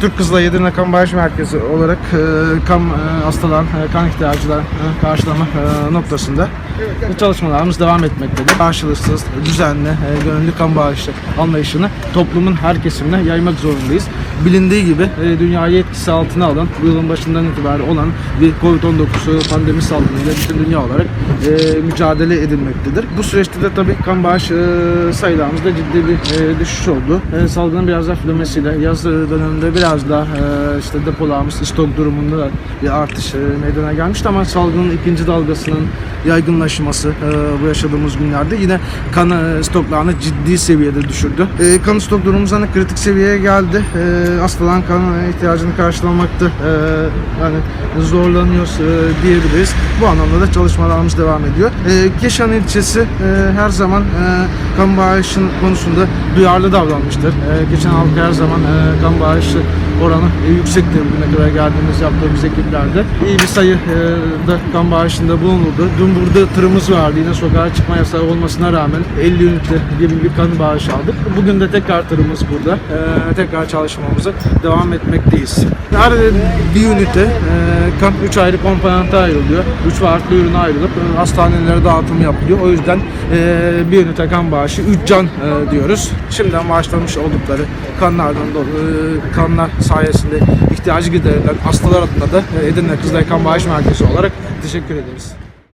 Türk Kızılay Edirne Kan Bağış Merkezi olarak e, kan e, hastaların e, kan ihtiyacılarını e, karşılama noktasında bu çalışmalarımız devam etmektedir. Karşılıksız, düzenli, e, gönüllü kan bağışı anlayışını toplumun her kesimine yaymak zorundayız. Bilindiği gibi dünyayı etkisi altına alan, bu yılın başından itibaren olan bir Covid-19 pandemi salgınıyla bütün dünya olarak mücadele edilmektedir. Bu süreçte de tabii kan bağış e, sayılarımızda ciddi bir düşüş oldu. Salgının biraz hafiflemesiyle yaz döneminde biraz daha e, işte depolarımız stok durumunda da bir artış e, meydana gelmişti ama salgının ikinci dalgasının yaygınlaşması e, bu yaşadığımız günlerde yine kan stoklarını ciddi seviyede düşürdü. Kan stok durumumuz hani kritik seviyeye geldi. Hastaların kan ihtiyacını karşılamakta yani zorlanıyoruz diyebiliriz. Bu anlamda da çalışmalarımız devam ediyor. Keşan ilçesi her zaman kan bağışın konusunda duyarlı davranmıştır. Geçen halka her zaman kan bağışı oranı e, yüksektir bugüne kadar geldiğimiz yaptığımız ekiplerde. İyi bir sayı e, da kan bağışında bulunuldu. Dün burada tırımız vardı. Yine sokağa çıkma yasağı olmasına rağmen 50 ünite gibi bir kan bağışı aldık. Bugün de tekrar tırımız burada. E, tekrar çalışmamıza devam etmekteyiz. Her bir ünite e, kan 3 ayrı komponente ayrılıyor. 3 farklı ürüne ayrılıp e, hastanelere dağıtım yapılıyor. O yüzden e, bir ünite kan bağışı 3 can e, diyoruz. Şimdiden bağışlamış oldukları kanlardan dolayı e, kanlar sayesinde ihtiyacı giderilen hastalar adına da e, Edirne Kızılay Kan Bağış Merkezi olarak teşekkür ederiz.